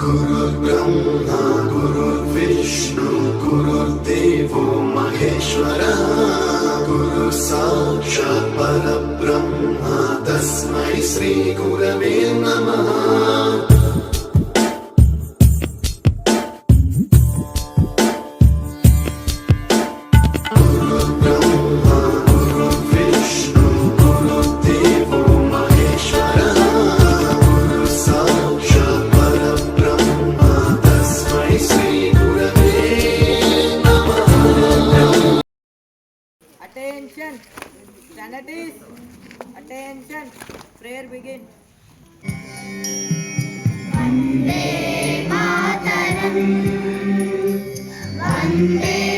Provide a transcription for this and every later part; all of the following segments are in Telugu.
गुरुर्ब्रह्मा गुरुर्विष्णु गुरुर्देवो महेश्वर गुरुसाक्षात्पलब्रह्मा तस्मै श्रीगुरवे नमः। You.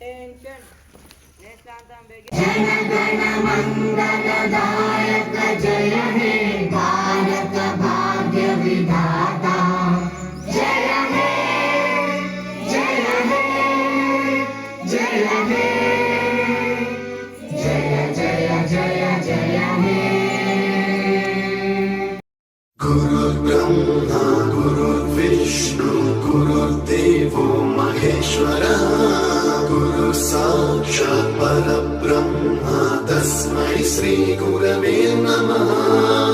attention. जन मंगल दायक जय हे भारत भा ब्रह्मा तस्मै श्रीगुरवे नमः।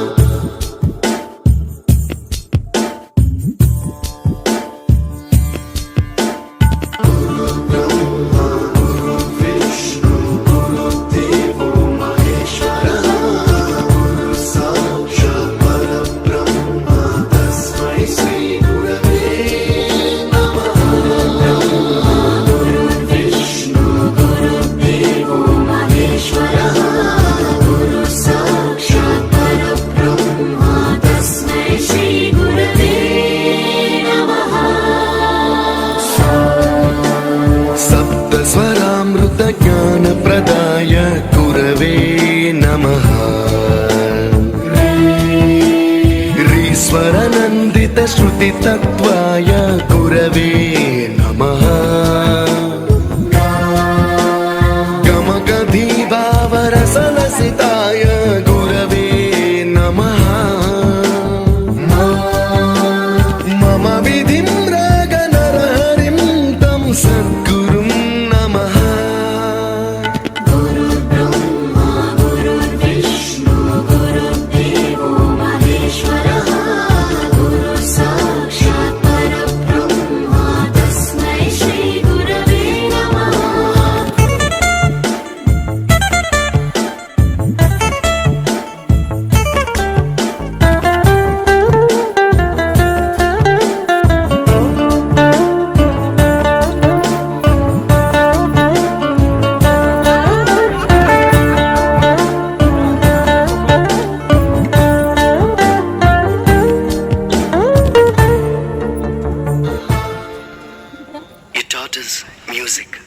You taught us music.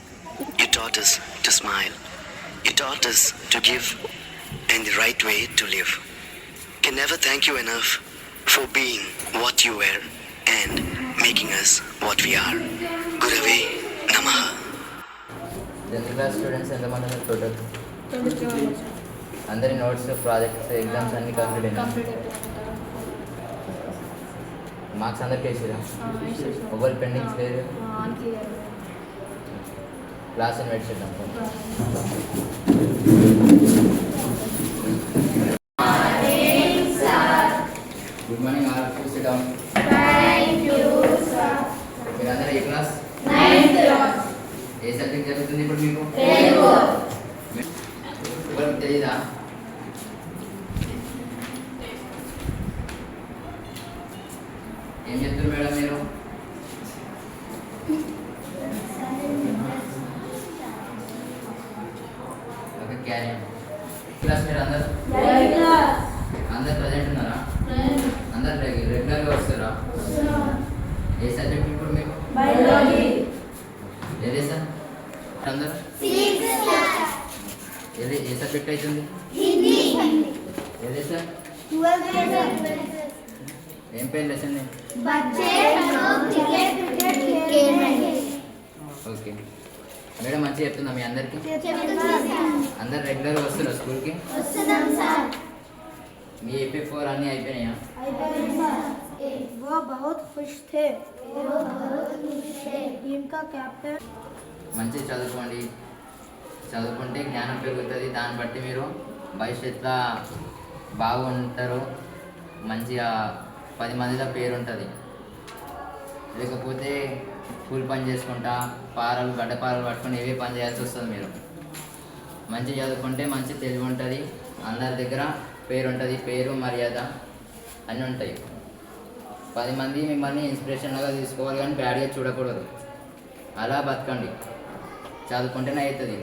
You taught us to smile. You taught us to give and the right way to live. Can never thank you enough for being what you were and making us what we are. Gurave Namaha. Tenth class students ఎంతమంది ఉన్నారు టోటల్ అందరి నోట్స్ ప్రాజెక్ట్స్ ఎగ్జామ్స్ అన్ని కంప్లీట్ అయినాయి మార్క్స్ అందరికి వేసిరా మొబైల్ పెండింగ్స్ లేదు క్లాస్ ఇన్వైట్ చేద్దాం good morning all please down మీరందరూ ఏ క్లాస్ ఏ సబ్జెక్ట్ జరుగుతుంది ఇప్పుడు మీకు ఎవరికి తెలీదా ఏం చెప్తారు మేడం మీరు ఓకే క్యారీ క్లాస్ మీరు అందరు అందరు ప్రజెంట్ ఉన్నారా అందరు రెగ్యులర్గా వస్తారా ఏ సబ్జెక్ట్ ఇప్పుడు మీకు ఏదే సార్ అందరు ఏది ఏ సబ్జెక్ట్ అవుతుంది ఏదే సార్ ఏం పేరు లెసన్ ఓకే మేడం మంచిగా చెప్తుందా మీ అందరికి అందరు రెగ్యులర్గా వస్తారా స్కూల్కి మీ ఏపీ ఫోర్ అన్నీ అయిపోయినాయా वो बहुत खुश थे टीम का कैप्टन మంచిగా చదువుకోండి చదువుకుంటే జ్ఞానం పెరుగుతుంది దాన్ని బట్టి మీరు భవిష్యత్తులో బాగుంటారు మంచిగా పది మందిలో పేరు ఉంటుంది లేకపోతే కూలి పని చేసుకుంటా పారలు గడ్డ పారలు పట్టుకొని ఏవే పని చేయాల్సి వస్తుంది మీరు మంచి చదువుకుంటే మంచి తెలివి ఉంటుంది అందరి దగ్గర పేరు ఉంటుంది పేరు మర్యాద అన్నీ ఉంటాయి. పది మంది మిమ్మల్ని ఇన్స్పిరేషన్గా తీసుకోవాలి కానీ బ్యాడ్గా చూడకూడదు. అలా బతకండి. చదువుకుంటేనే అవుతుంది.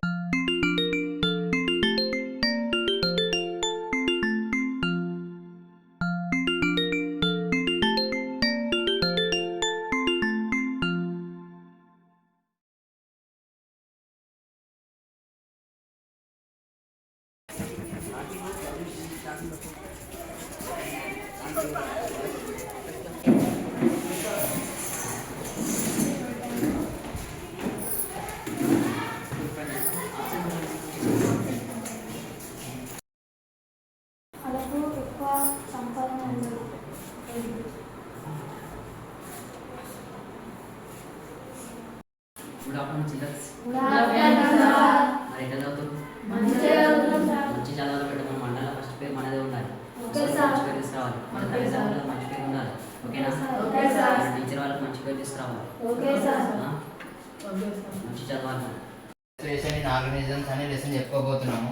రెస్పిరేషన్ ఇన్ ఆర్గనిజమ్స్ అనే లెసన్ చెప్పుకోబోతున్నాము.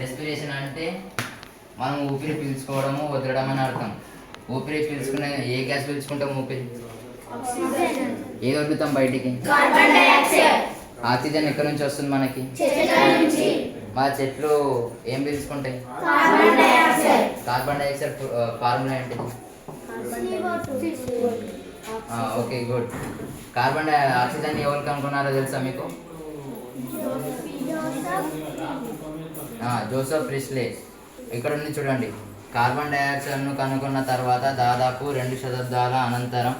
రెస్పిరేషన్ అంటే మనం ఊపిరి పీల్చుకోవడము వదలడం అని అర్థం. ఊపిరి పీల్చుకునే ఏ గ్యాస్ పీల్చుకుంటాం ఊపిరి? ఏది వదులుతాం బయటికి? ఆక్సిజన్ ఎక్కడి నుంచి వస్తుంది మనకి? మా చెట్లు ఏం పీల్చుకుంటాయి? కార్బన్ డైఆక్సైడ్ ఫార్ములా ఏంటిది okay good carbon di oxygen ఎవరు కనుక్కున్నారో తెలుసా మీకు? Joseph Priestley. ఇక్కడ ఉంది చూడండి. కార్బన్ డైఆక్సైడ్ను కనుగొన్న తర్వాత దాదాపు రెండు శతాబ్దాల అనంతరం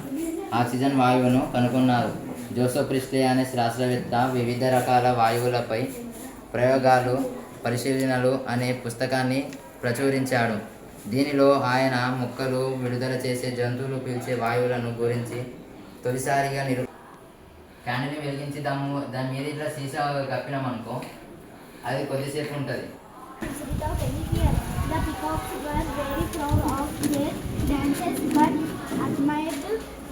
ఆక్సిజన్ వాయువును కనుగొన్నారు. జోసఫ్ ప్రిస్లే అనే శాస్త్రవేత్త వివిధ రకాల వాయువులపై ప్రయోగాలు పరిశీలనలు అనే పుస్తకాన్ని ప్రచురించాడు. దీనిలో ఆయన మొక్కలు విడుదల చేసే జంతువులు పీల్చే వాయువులను గురించి తొలిసారిగా నిరు క్యాండిల్ని వెలిగించి దాము దాని మీద ఇట్లా సీసా కప్పినామనుకో అది కొద్దిసేపు ఉంటుంది Without any fear, the peacocks were very proud of their dances but admired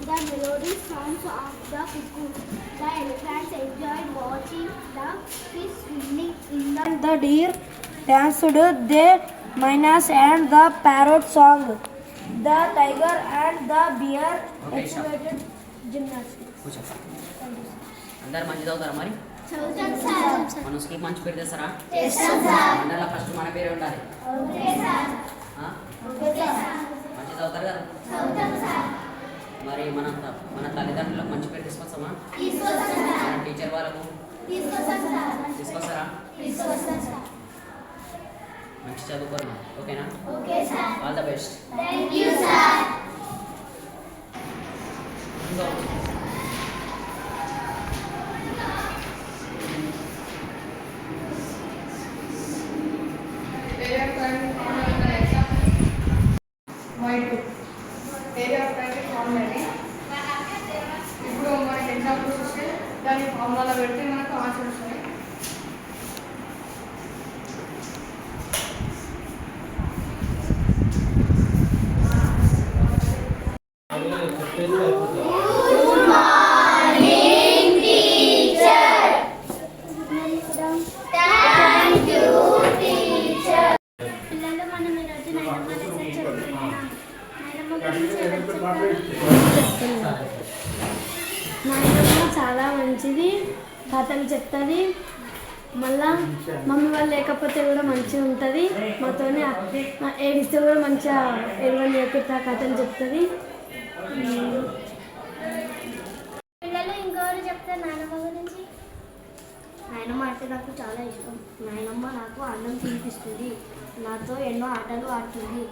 the melodious sounds of the cuckoos. The elephants enjoyed watching the fish swimming in the... The deer danced their minas and the parrot song. The tiger and the bear Okay, stop. exhibited gymnastics. అందరు మంచి చదువుతారా మరి? మన స్కూల్ మంచి పేరు తెస్తారా? అందరి ఫస్ట్ మన పేరు ఉండాలి. మంచి చదువుతారు కదా? మరి మన మన తల్లిదండ్రులకు మంచి పేరు తీసుకొస్తామా? మన టీచర్ వాళ్ళకు? తీసుకొస్తారా? మంచి చదువుకోరు ఓకేనా? ఆల్ ద బెస్ట్ ఇంకో మాతోనే ఏడిస్తే కూడా మంచిగా ఎరువులు ఎక్కడ కథలు చెప్తుంది. పిల్లలు గురించి? నాయనమ్మ అంటే నాకు చాలా ఇష్టం. నాయనమ్మ నాకు అన్నం తినిపిస్తుంది. నాతో ఎన్నో ఆటలు ఆడుతుంది.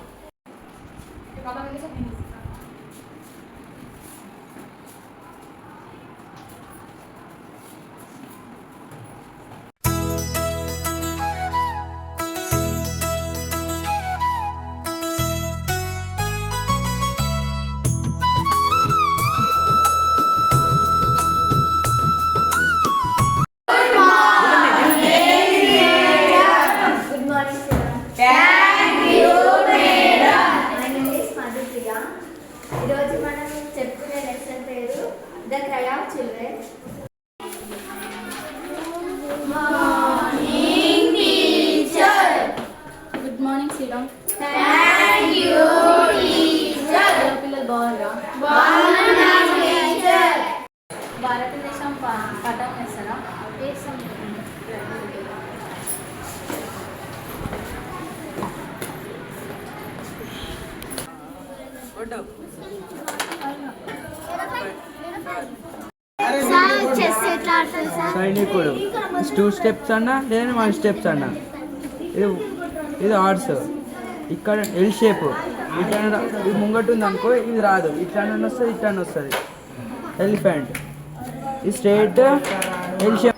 సైనికుడు టూ స్టెప్స్ అన్నా లేదా వన్ స్టెప్స్ అన్నా. ఇది ఇది ఆర్ట్స్ ఇక్కడ ఎల్ షేప్ ఇట్లా ఇది ముంగట్టు ఉంది అనుకో ఇది రాదు. ఇట్లా వస్తుంది ఇట్లా వస్తుంది. ఎలిఫెంట్ ఇది స్ట్రేట్ ఎల్ షేప్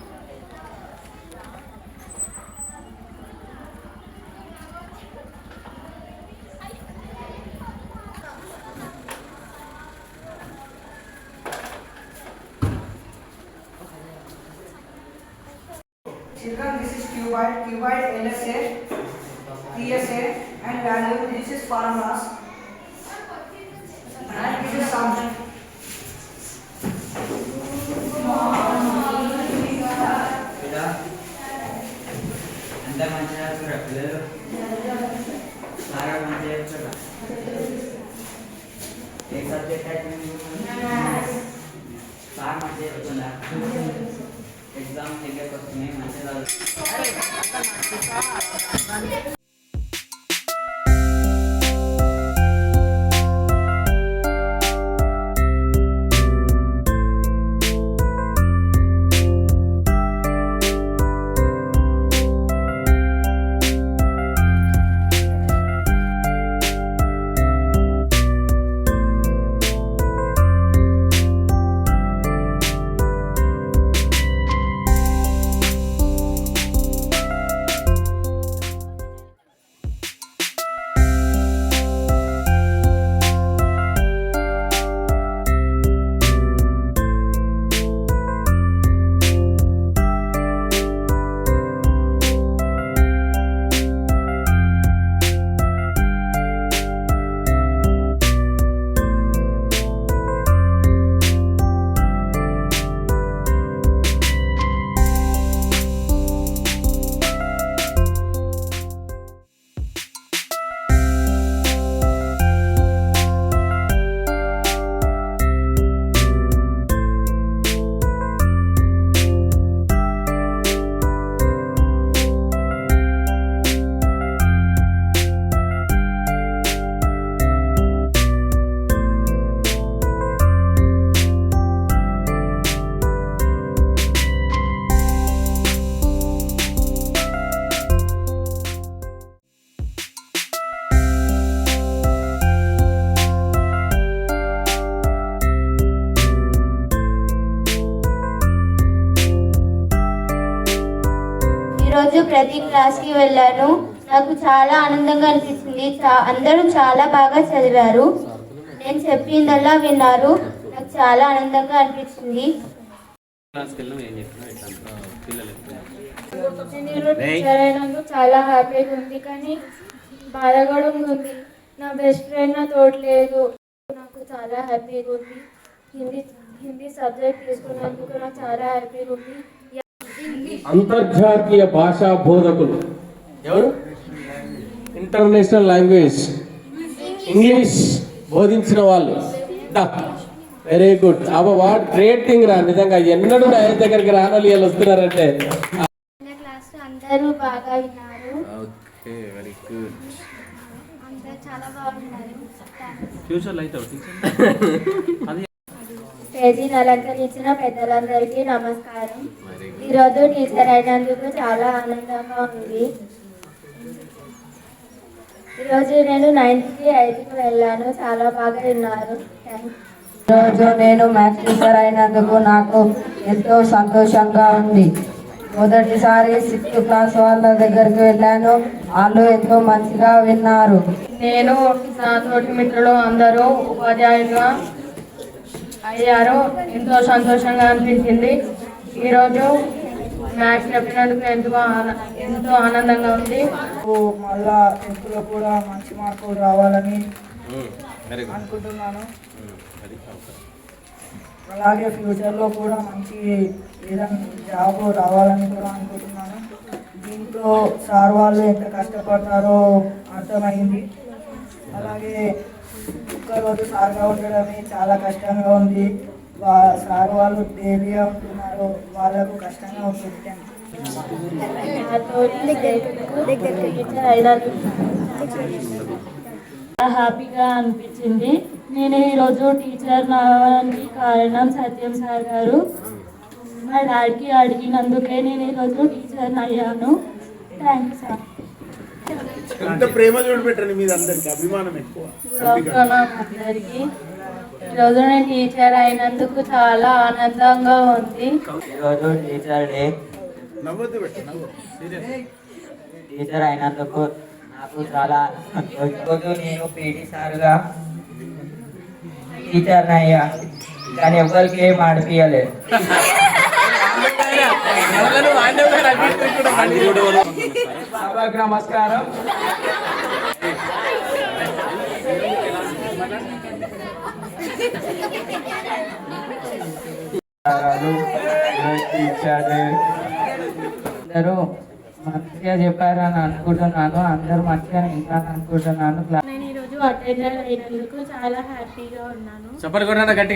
క్లాస్కి వెళ్ళాను. నాకు చాలా ఆనందంగా అనిపించింది చా- అందరూ చాలా బాగా చదివారు. నేను చెప్పిందల్లా విన్నారు. నాకు చాలా ఆనందంగా అనిపించింది నేను టీచర్ అయినందుకు చాలా హ్యాపీగా ఉంది. కానీ బాధ కూడా ఉంది. నా బెస్ట్ ఫ్రెండ్ నా తోడు లేదు. నాకు చాలా హ్యాపీగా ఉంది. హిందీ హిందీ సబ్జెక్ట్ తీసుకున్నందుకు నాకు చాలా హ్యాపీగా ఉంది. అంతర్జాతీయ భాషా బోధకులు. ఎవరు? ఇంటర్నేషనల్ లాంగ్వేజ్ ఇంగ్లీష్ బోధించిన వాళ్ళు. వెరీ గుడ్ అవ వాట్ గ్రేట్ థింగ్ రా. నిజంగా ఎన్నడూ నా దగ్గరికి రానోళ్ళు వీళ్ళు వస్తున్నారంటే. క్లాస్ అందరూ బాగా విన్నారు. ఓకే వెరీ గుడ్ అందరూ చాలా బాగున్నారు. ఫ్యూచర్లో అయితే స్టేజీని అలంకరించిన పెద్దలందరికీ నమస్కారం. ఈరోజు టీచర్ అయినందుకు చాలా ఆనందంగా ఉంది. ఈరోజు నేను నైన్త్కి ఎయిత్కి వెళ్ళాను. చాలా బాగా విన్నారు. థ్యాంక్ రోజు నేను మ్యాథ్స్ టీచర్ అయినందుకు నాకు ఎంతో సంతోషంగా ఉంది. మొదటిసారి సిక్స్త్ క్లాస్ వాళ్ళ దగ్గరికి వెళ్ళాను. వాళ్ళు ఎంతో మంచిగా విన్నారు. నేను నా తోటి మిత్రులు అందరూ ఉపాధ్యాయులుగా అయ్యారు ఎంతో సంతోషంగా అనిపించింది. ఈరోజు మ్యాథ్స్ చెప్పినందుకు ఎంతో ఎంతో ఆనందంగా ఉంది. మళ్ళా టెన్త్లో కూడా మంచి మార్కులు రావాలని అనుకుంటున్నాను. అలాగే ఫ్యూచర్లో కూడా మంచి ఏదైనా జాబ్ రావాలని కూడా అనుకుంటున్నాను. దీంట్లో సార్ వాళ్ళు ఎంత కష్టపడతారో అర్థమైంది. అలాగే ఒక్కరోజు సార్గా ఉండడమే చాలా కష్టంగా ఉంది. వా సార్ వాళ్ళు డైలీగా ఉంటున్నారు వాళ్ళకు కష్టంగా ఉంటుంది హ్యాపీగా అనిపించింది. నేను ఈరోజు టీచర్ నావడానికి కారణం సత్యం సార్ గారు. మా డాడీకి అడిగినందుకే నేను ఈరోజు టీచర్ అయ్యాను. Thank you sir. ఎంత ప్రేమ చూడబెట్టండి మీద అందరికి అభిమానం ఎక్కువ. అందరికి ఈరోజు నేను టీచర్ అయినందుకు చాలా ఆనందంగా ఉంది. ఈరోజు టీచర్ డే నవ్వద్దు పెట్ట నవ్వు. సీరియస్. టీచర్ అయినందుకు నాకు చాలా రోజు నేను పీటీ సార్గా టీచర్ అయ్యా. కానీ ఎవరికి ఏం ఆడిపియలేదు నమస్కారం. అందరూ మంచిగా చెప్పారని అనుకుంటున్నాను. అందరూ మంచిగా వింటారని అనుకుంటున్నాను. క్లా- నేను ఈరోజు అటెండర్ అయినందుకు చాలా హ్యాపీగా ఉన్నాను. చప్పటి కొట్టండి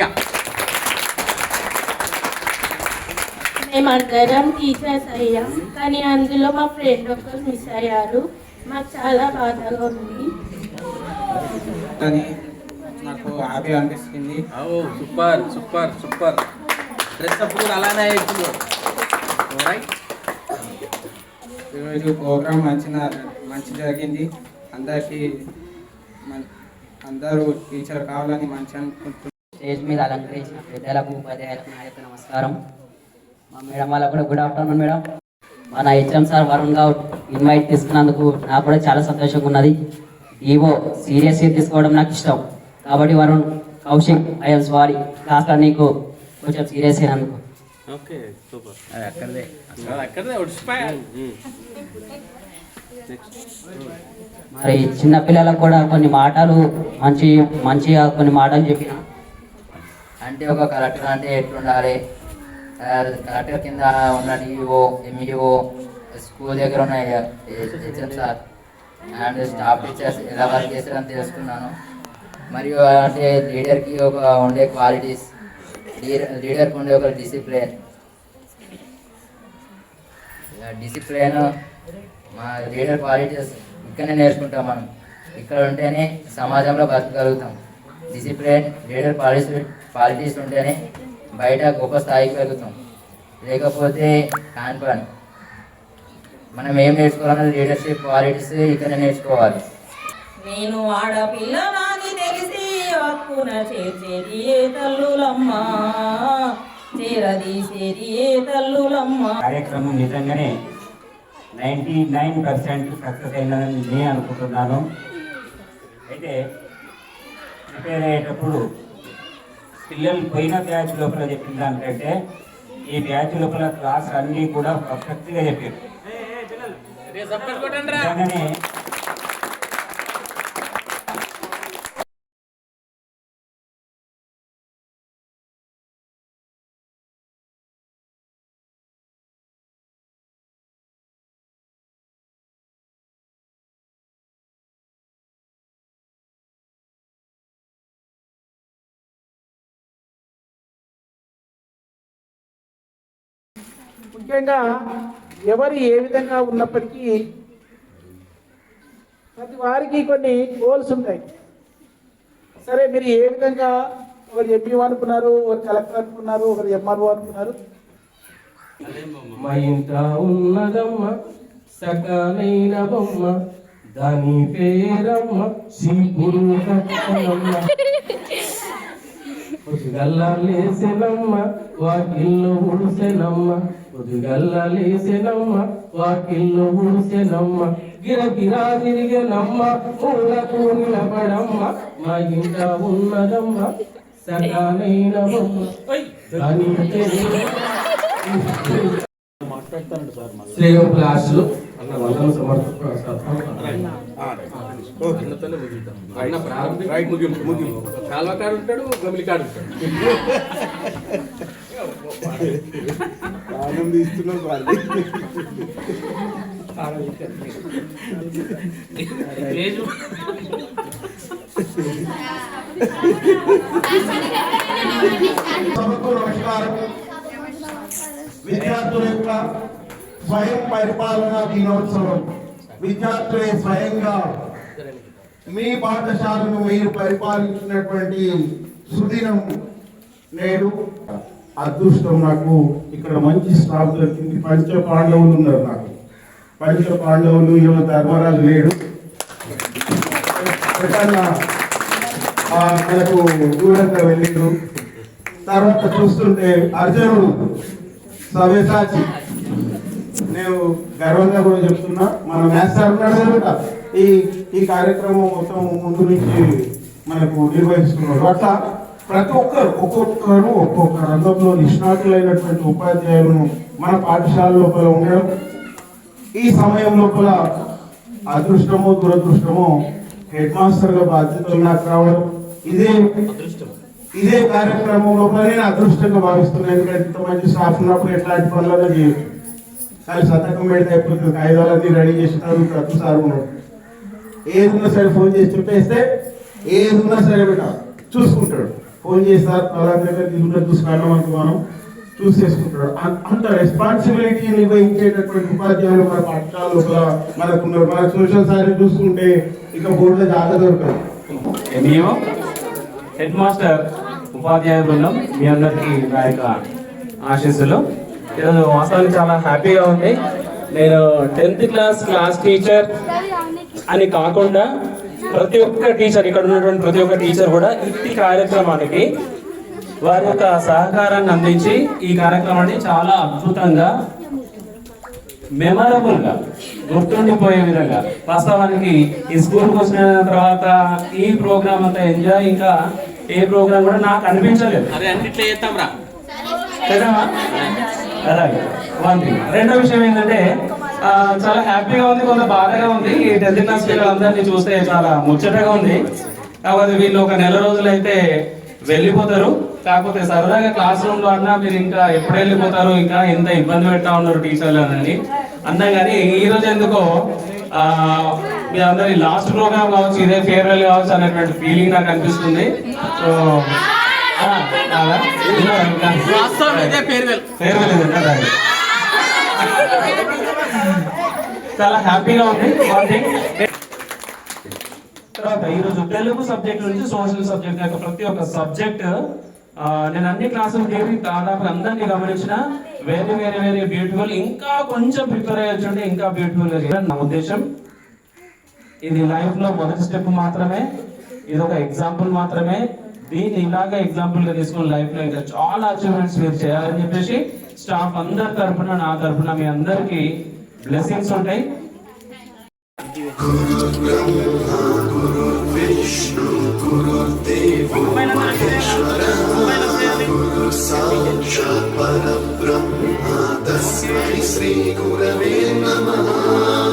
గట్టిగా మేమందరం టీచర్స్ అయ్యాం కానీ అందులో మా ఫ్రెండ్ ఒకరు మిస్ అయ్యారు. మాకు చాలా బాధగా ఉంది. అని నాకు హ్యాపీ అనిపిస్తుంది. ఓ super super super. Dress up కూడా అలానే రైట్ ఈరోజు ప్రోగ్రామ్ మంచి మంచి జరిగింది. అందరికీ మం- అందరూ టీచర్ కావాలని మంచి అనుకుంటున్నారు స్టేజ్ మీద అలంకరించిన పెద్దలకు ఉపాధ్యాయులకు నా యొక్క నమస్కారం. మా మేడం వాళ్ళకు కూడా గుడ్ ఆఫ్టర్నూన్ మేడం. మన HM sir Varun Goud invite తీసుకున్నందుకు నాకు కూడా చాలా సంతోషంగా ఉన్నది. ఈవో సీరియస్గా తీసుకోవడం నాకు ఇష్టం. కాబట్టి వరుణ్ కౌశిక్ ఐఎమ్ సారీ. క్లాస్లో నీకు కొంచెం సీరియస్ అయినందుకు. Okay super. అది అక్కడదే. అసలు అక్కడదే ఒడిసిపోయా మరి చిన్న పిల్లలకు కూడా కొన్ని మాటలు మంచి మంచిగా కొన్ని మాటలు చెప్పిన. అంటే ఒక కలెక్టర్ అంటే ఎట్లుండాలి? కలెక్టర్ కింద ఉన్న డిఓ ఎంఈఓ స్కూల్ దగ్గర ఉన్న HM sir. And staff teachers ఎలా వర్క్ చేస్తారని తెలుసుకున్నాను. మరియు అంటే లీడర్కి ఒక ఉండే క్వాలిటీస్ లీడర్కి ఉండే ఒక డిసిప్లిన్ డిసిప్లిన్ మా లీడర్ క్వాలిటీస్ ఇక్కడనే నేర్చుకుంటాం మనం. ఇక్కడ ఉంటేనే సమాజంలో బతకగలుగుతాం. డిసిప్లిన్ లీడర్ పాలిటీస్ పాలిటీస్ ఉంటేనే బయట గొప్ప స్థాయికి వెళ్తాం లేకపోతే కాని పని మనం ఏం నేర్చుకోవాలన్నా లీడర్షిప్ క్వాలిటీస్ ఇక్కడనే నేర్చుకోవాలి. నేను ఆడపిల్లనాని తెలిసి హక్కున చేర్చేది ఏ తల్లులమ్మ? చేరదీసేది ఏ తల్లులమ్మ? కార్యక్రమం నిజంగానే నైంటీ నైన్ పర్సెంట్ సక్సెస్ అయిందని నేను అనుకుంటున్నాను. అయితే ప్రిపేర్ అయ్యేటప్పుడు పిల్లలు పోయిన బ్యాచ్ లోపల చెప్పిన దానికంటే ఈ బ్యాచ్ లోపల క్లాస్ అన్నీ కూడా పర్ఫెక్ట్గా చెప్పారు. ముఖ్యంగా ఎవరు ఏ విధంగా ఉన్నప్పటికీ ప్రతి వారికి కొన్ని గోల్స్ ఉంటాయి. సరే మీరు ఏ విధంగా ఒకరు ఎంపీ అనుకున్నారు ఒకరు కలెక్టర్ అనుకున్నారు ఒకరు ఎంఆర్ఓ అనుకున్నారు? మా ఇంట ఉన్నదమ్మ సకాలైన బొమ్మ దాని పేరమ్మ శివుడు కట్టనమ్మ లేసెనమ్మ వాకిల్లో ఉడిసెనమ్మ. పొద్దుగల్లా లేసెనమ్మ వాకిల్లో ఉడిసెనమ్మ గిరగిరా తిరిగెనమ్మ మూలకు నిలబడమ్మ మా ఇంట ఉన్నదమ్మ సకాలైన క్లాసులు అన్న వందన ముగింపు ముగింపు. కాల్వకాడు ఉంటాడు గమిలికాడు ఉంటాడు. ప్రాణం నమస్కారం విద్యార్థుల యొక్క స్వయం పరిపాలనా దినోత్సవం. విద్యార్థులే స్వయంగా మీ పాఠశాలను మీరు పరిపాలించినటువంటి సుదినం నేడు. అదృష్టం నాకు ఇక్కడ మంచి స్టాఫ్ దొరికింది పంచ పాండవులు ఉన్నారు నాకు. పంచ పాండవులు యువ ధర్మరాజు లేడు. మనకు దూరంగా వెళ్ళిండ్రు. తర్వాత చూస్తుంటే అర్జునుడు సవ్యసాచి. నేను గర్వంగా కూడా చెప్తున్నా మన మ్యాథ్స్ సార్ ఉన్నాడు ఈ ఈ కార్యక్రమం మొత్తం ముందు నుంచి మనకు నిర్వహిస్తున్నాడు. అట్లా ప్రతి ఒక్కరు ఒక్కొక్కరు ఒక్కొక్క రంగంలో నిష్ణాతులైనటువంటి ఉపాధ్యాయులను మన పాఠశాల లోపల ఉండడం ఈ సమయం లోపల అదృష్టమో దురదృష్టమో హెడ్ మాస్టర్గా బాధ్యతలు నాకు రావడం ఇదే ఇదే కార్యక్రమం లోపల నేను అదృష్టంగా భావిస్తున్నాను ఎందుకంటే ఇంత మంచి స్టాఫ్ ఉన్నప్పుడు ఎట్లాంటి పనులలో చేయొచ్చు. కానీ శతకం పెడితే అయిపోతుంది కాగితాలన్నీ రెడీ చేసినారు ప్రతి సార్ ఉన్నాడు ఏది ఉన్నా సరే ఫోన్ చేసి చెప్పేస్తే ఏది ఉన్నా సరే బిడ్డ చూసుకుంటాడు. ఫోన్ చేస్తారు పలానా దగ్గర తీసుకుంటే చూసుకున్నాం అనుకో మనం చూస్ చేసుకుంటాడు అంత రెస్పాన్సిబిలిటీ నిర్వహించేటటువంటి ఉపాధ్యాయులు మన పాఠశాల లోపల మనకున్నారు. మన సోషల్ సార్ చూసుకుంటే ఇక బోర్డులో జాగ్రత్త దొరకదు. మేము హెడ్ మాస్టర్ ఉపాధ్యాయ బృందం మీ అందరికీ నా యొక్క ఆశీస్సులు. ఈరోజు వాస్తవానికి చాలా హ్యాపీగా ఉంది. నేను టెన్త్ క్లాస్ క్లాస్ టీచర్ అని కాకుండా ప్రతి ఒక్క టీచర్ ఇక్కడ ఉన్నటువంటి ప్రతి ఒక్క టీచర్ కూడా ఇట్టి కార్యక్రమానికి వారి యొక్క సహకారాన్ని అందించి ఈ కార్యక్రమాన్ని చాలా అద్భుతంగా మెమరబుల్గా గుర్తుండిపోయే విధంగా వాస్తవానికి ఈ స్కూల్కి వచ్చిన తర్వాత ఈ ప్రోగ్రామ్ అంతా ఎంజాయ్ ఇంకా ఏ ప్రోగ్రామ్ కూడా నాకు అనిపించలేదు? అలాగే. One thing. రెండో విషయం ఏంటంటే చాలా హ్యాపీగా ఉంది కొంత బాధగా ఉంది. ఈ టెన్త్ క్లాస్ పిల్లలందరినీ చూస్తే చాలా ముచ్చటగా ఉంది. కాకపోతే వీళ్ళు ఒక నెల రోజులు అయితే వెళ్ళిపోతారు. కాకపోతే సరదాగా క్లాస్ రూమ్లో అన్నా మీరు ఇంకా ఎప్పుడు వెళ్ళిపోతారు ఇంకా ఎంత ఇబ్బంది పెడతా ఉన్నారు టీచర్లు అని అన్నా కానీ ఈ రోజు ఎందుకో ఆ, మీ అందరి లాస్ట్ ప్రోగ్రామ్ కావచ్చు ఇదే ఫేర్వెల్ కావచ్చు అనేటువంటి ఫీలింగ్ నాకు అనిపిస్తుంది. సో. ఫేర్వెల్ కదా? చాలా హ్యాపీగా ఉంది. వన్ థింగ్ తర్వాత ఈరోజు తెలుగు సబ్జెక్ట్ నుంచి సోషల్ సబ్జెక్ట్ యొక్క ప్రతి ఒక్క సబ్జెక్ట్ నేను అన్ని క్లాసులు చేరి దాదాపు అందరినీ గమనించిన వెరీ వెరీ వెరీ బ్యూటిఫుల్ ఇంకా కొంచెం ప్రిపేర్ అయ్యొచ్చు ఇంకా బ్యూటిఫుల్ నా ఉద్దేశం. ఇది లైఫ్లో మొదటి స్టెప్ మాత్రమే. ఇది ఒక ఎగ్జాంపుల్ మాత్రమే. దీన్ని ఇలాగా ఎగ్జాంపుల్గా తీసుకుని లైఫ్లో ఇంకా చాలా అచీవ్మెంట్స్ మీరు చేయాలని చెప్పేసి స్టాఫ్ అందరి తరఫున నా తరపున మీ అందరికీ బ్లెస్సింగ్స్ ఉంటాయి గురు బ్రహ్మ శ్రీ గురవే నమః